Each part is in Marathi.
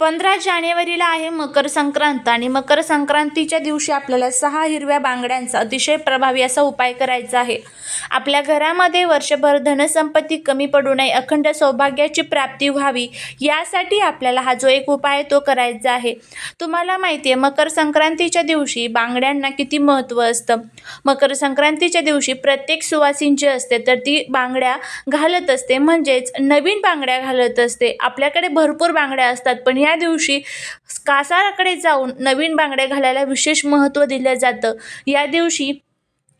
पंधरा जानेवारीला आहे मकर संक्रांत आणि मकर संक्रांतीच्या दिवशी आपल्याला सहा हिरव्या बांगड्यांचा अतिशय प्रभावी असा उपाय करायचा आहे. आपल्या घरामध्ये वर्षभर धनसंपत्ती कमी पडू नये अखंड सौभाग्याची प्राप्ती व्हावी यासाठी आपल्याला हा जो एक उपाय तो करायचा आहे. तुम्हाला माहिती आहे मकर संक्रांतीच्या दिवशी बांगड्यांना किती महत्त्व असतं? मकर संक्रांतीच्या दिवशी प्रत्येक सुवासीन जी असते तर ती बांगड्या घालत असते. म्हणजेच नवीन बांगड्या घालत असते. आपल्याकडे भरपूर बांगड्या असतात पण या दिवशी कासाराकडे जाऊन नवीन बांगड्या घालायला विशेष महत्त्व दिलं जातं. या दिवशी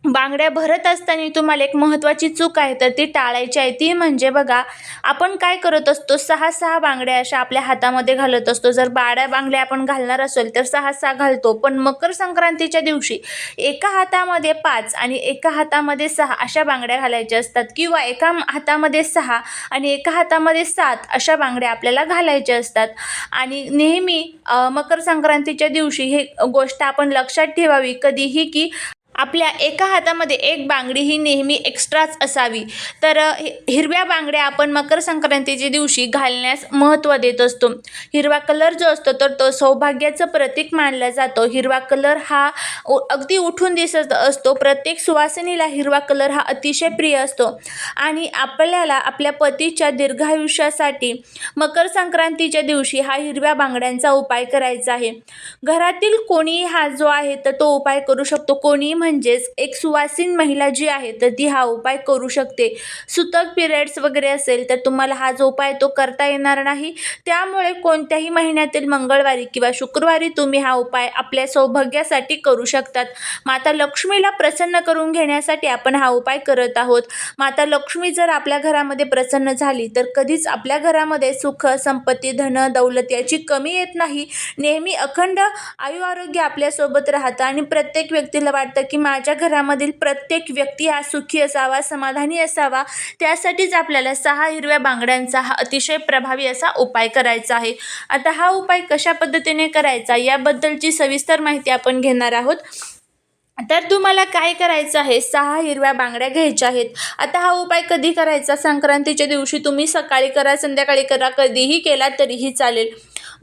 बांगड्या भरत असताना तुम्हाला एक महत्त्वाची चूक आहे तर ती टाळायची आहे. ती म्हणजे बघा आपण काय करत असतो सहा सहा बांगड्या अशा आपल्या हातामध्ये घालत असतो. जर बारा बांगड्या आपण घालणार असेल तर सहा सहा घालतो. पण मकर संक्रांतीच्या दिवशी एका हातामध्ये पाच आणि एका हातामध्ये सहा अशा बांगड्या घालायच्या असतात. किंवा एका हातामध्ये सहा आणि एका हातामध्ये सात अशा बांगड्या आपल्याला घालायच्या असतात. आणि नेहमी मकर संक्रांतीच्या दिवशी हे गोष्ट आपण लक्षात ठेवावी कधीही की आपल्या एका हातामध्ये एक बांगडी ही नेहमी एक्स्ट्राच असावी. तर हि- हिरव्या बांगड्या आपण मकर संक्रांतीच्या दिवशी घालण्यास महत्त्व देत असतो. हिरवा कलर जो असतो तर तो सौभाग्याचं प्रतीक मानला जातो. हिरवा कलर हा उ- अगदी उठून दिसत असतो. प्रत्येक सुवासिनीला हिरवा कलर हा अतिशय प्रिय असतो. आणि आपल्याला आपल्या पतीच्या दीर्घायुष्यासाठी मकर संक्रांतीच्या दिवशी हा हिरव्या बांगड्यांचा उपाय करायचा आहे. घरातील कोणीही हा जो आहे तर तो उपाय करू शकतो. कोणी म्हणजेच एक सुवासीन महिला जी आहे तर ती हा उपाय करू शकते. सुतक पिरियड्स वगैरे असेल तर तुम्हाला हा जो उपाय तो करता येणार नाही. त्यामुळे कोणत्याही महिन्यातील मंगळवारी किंवा शुक्रवारी तुम्ही हा उपाय आपल्या सौभाग्यासाठी करू शकतात. माता लक्ष्मीला प्रसन्न करून घेण्यासाठी आपण हा उपाय करत आहोत. माता लक्ष्मी जर आपल्या घरामध्ये प्रसन्न झाली तर कधीच आपल्या घरामध्ये सुख संपत्ती धन दौलत याची कमी येत नाही. नेहमी अखंड आयु आरोग्य आपल्यासोबत राहतं आणि प्रत्येक व्यक्तीला वाटतं की की माझ्या घरामधील प्रत्येक व्यक्ती हा सुखी असावा समाधानी असावा. त्यासाठीच आपल्याला सहा हिरव्या बांगड्यांचा हा अतिशय प्रभावी असा उपाय करायचा आहे. आता हा उपाय कशा पद्धतीने करायचा याबद्दलची सविस्तर माहिती आपण घेणार आहोत. तर तुम्हाला काय करायचं आहे? सहा हिरव्या बांगड्या घ्यायच्या आहेत. आता हा उपाय कधी करायचा? संक्रांतीच्या दिवशी तुम्ही सकाळी करा संध्याकाळी करा कधीही केला तरीही चालेल.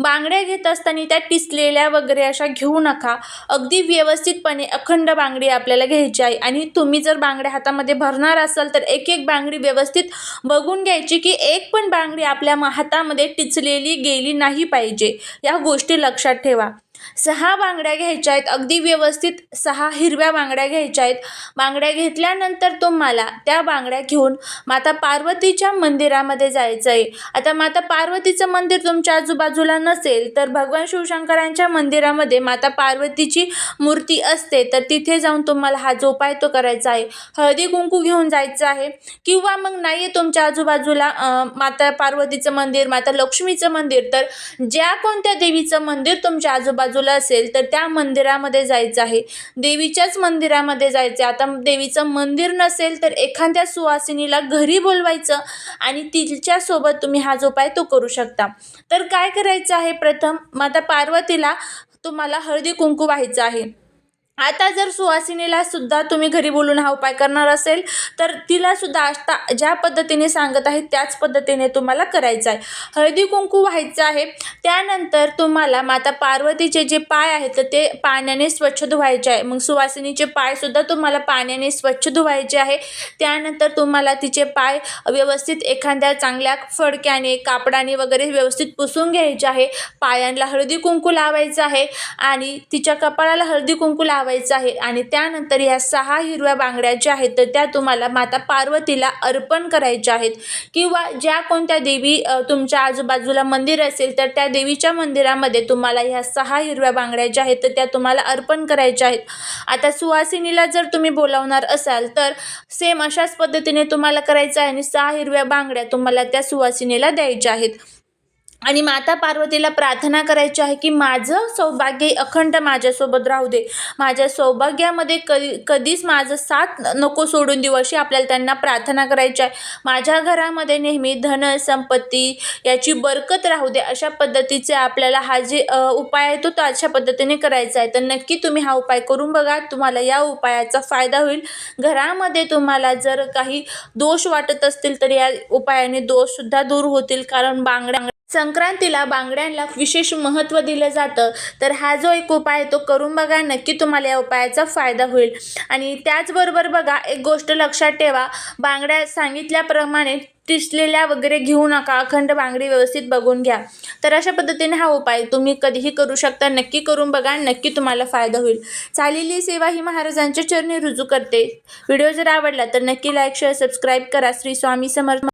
बांगड्या घेत असताना त्या टिसलेल्या वगैरे अशा घेऊ नका. अगदी व्यवस्थितपणे अखंड बांगडी आपल्याला घ्यायची आहे. आणि तुम्ही जर बांगड्या हातामध्ये भरणार असाल तर एक एक बांगडी व्यवस्थित बघून घ्यायची की एक पण बांगडी आपल्या म- हातामध्ये टिचलेली गेली नाही पाहिजे. या गोष्टी लक्षात ठेवा. सहा बांगड्या घ्यायच्या आहेत. अगदी व्यवस्थित सहा हिरव्या बांगड्या घ्यायच्या आहेत. बांगड्या घेतल्यानंतर तुम्हाला त्या बांगड्या घेऊन माता पार्वतीच्या मंदिरामध्ये जायचं आहे आता माता पार्वतीचं मंदिर तुमच्या आजूबाजूला नसेल तर भगवान शिवशंकरांच्या मंदिरामध्ये माता पार्वतीची मूर्ती असते तर तिथे जाऊन तुम्हाला हा जो उपाय तो करायचा आहे. हळदी कुंकू घेऊन जायचं आहे. किंवा मग नाही आहे तुमच्या आजूबाजूला माता पार्वतीचं मंदिर माता लक्ष्मीचं मंदिर तर ज्या कोणत्या देवीचं मंदिर तुमच्या बाजूला असेल तर त्या मंदिरामध्ये जायचं आहे. देवीच्याच मंदिरामध्ये जायचं आता देवीचं मंदिर नसेल तर एखाद्या सुवासिनीला घरी बोलवायचं आणि तिच्यासोबत तुम्ही हा जो उपाय तो करू शकता. तर काय करायचं आहे? प्रथम माता पार्वतीला तुम्हाला हळदी कुंकू व्हायचं आहे. आता जर सुवासिनीला सुद्धा तुम्ही घरी बोलून हा उपाय करणार असेल तर तिला सुद्धा आता ज्या पद्धतीने सांगत आहे त्याच पद्धतीने तुम्हाला करायचं आहे. हळदी कुंकू व्हायचं आहे त्यानंतर तुम्हाला माता पार्वतीचे जे पाय आहेत तर ते पाण्याने स्वच्छ धुवायचे आहे. मग सुवासिनीचे पायसुद्धा तुम्हाला पाण्याने स्वच्छ धुवायचे आहे. त्यानंतर तुम्हाला तिचे पाय व्यवस्थित एखाद्या चांगल्या फडक्याने कापडाने वगैरे व्यवस्थित पुसून घ्यायचे आहे. पायांना हळदी कुंकू लावायचं आहे आणि तिच्या कपाळाला हळदी कुंकू लावायचं आहे. आणि त्यानंतर ह्या सहा हिरव्या बांगड्या ज्या आहेत तर त्या तुम्हाला माता पार्वतीला अर्पण करायच्या आहेत. किंवा ज्या कोणत्या देवी तुमच्या आजूबाजूला मंदिर असेल तर त्या देवीच्या मंदिरामध्ये तुम्हाला ह्या सहा हिरव्या बांगड्या ज्या आहेत तर त्या तुम्हाला अर्पण करायच्या आहेत. आता सुवासिनीला जर तुम्ही बोलावणार असाल तर सेम अशाच पद्धतीने तुम्हाला करायचं आहे आणि सहा हिरव्या बांगड्या तुम्हाला त्या सुवासिनीला द्यायच्या आहेत. आणि माता पार्वतीला प्रार्थना करायची आहे की माझं सौभाग्य अखंड माझ्यासोबत राहू दे. माझ्या सौभाग्यामध्ये कधी कधीच माझं साथ नको सोडून देऊ अशी आपल्याला त्यांना प्रार्थना करायची आहे. माझ्या घरामध्ये नेहमी धन संपत्ती याची बरकत राहू दे अशा पद्धतीचे आपल्याला हा जे उपाय आहे तो तो अशा पद्धतीने करायचा आहे. तर नक्की तुम्ही हा उपाय करून बघा. तुम्हाला या उपायाचा फायदा होईल. घरामध्ये तुम्हाला जर काही दोष वाटत असतील तर या उपायाने दोषसुद्धा दूर होतील. कारण बांगड्या संक्रांतीला बांगड्यांना विशेष महत्त्व दिलं जातं. तर हा जो एक उपाय आहे तो करून बघा. नक्की तुम्हाला या उपायाचा फायदा होईल. आणि त्याचबरोबर बघा एक गोष्ट लक्षात ठेवा. बांगड्या सांगितल्याप्रमाणे टिसलेल्या वगैरे घेऊ नका. अखंड बांगडी व्यवस्थित बघून घ्या. तर अशा पद्धतीने हा उपाय तुम्ही कधीही करू शकता. नक्की करून बघा. नक्की तुम्हाला फायदा होईल. चालेली सेवा ही महाराजांच्या चरणी रुजू करते. व्हिडिओ जर आवडला तर नक्की लाईक शेअर सबस्क्राईब करा. श्री स्वामी समर्थ